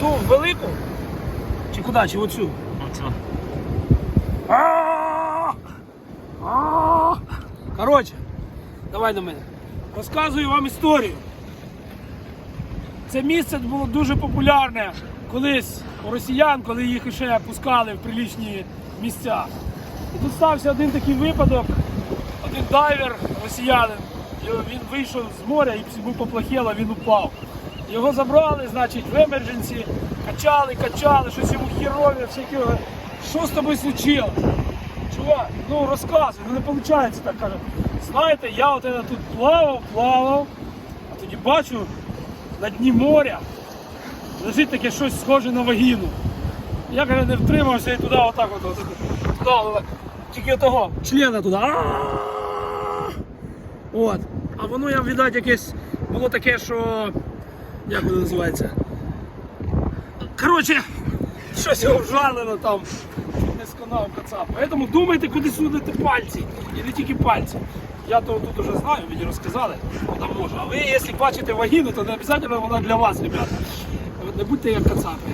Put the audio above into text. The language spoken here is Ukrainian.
Ту велику? Чи куди? Чи оцю? Оцю. Коротше, давай до мене. Розказую вам історію. Це місце було дуже популярне колись у росіян, коли їх ще пускали в прилічні місця. І тут стався один такий випадок, один дайвер росіянин, він вийшов з моря і йому поплохело, він упав. Його забрали, значить, в емердженсі, качали, качали, щось йому хірові, всякі. Що з тобою случилось? Чувак, ну розказуй, ну не виходить так каже. Знаєте, я от это тут плавав, плавав, а тоді бачу на дні моря лежить таке щось схоже на вагіну. Я каже, не втримався і туди отак от, от, от, туди, отак, тільки того члена туди. От. А воно я віддать якесь було таке, що. Як воно називається? Коротше, щось його вжалено там. Не сконав кацап. Поэтому думайте, куди судите пальці. І не тільки пальці. Я то тут уже знаю, мені розказали, куди можу. А ви, якщо бачите вагіну, то не обов'язково вона для вас, ребята. Не будьте як кацапи.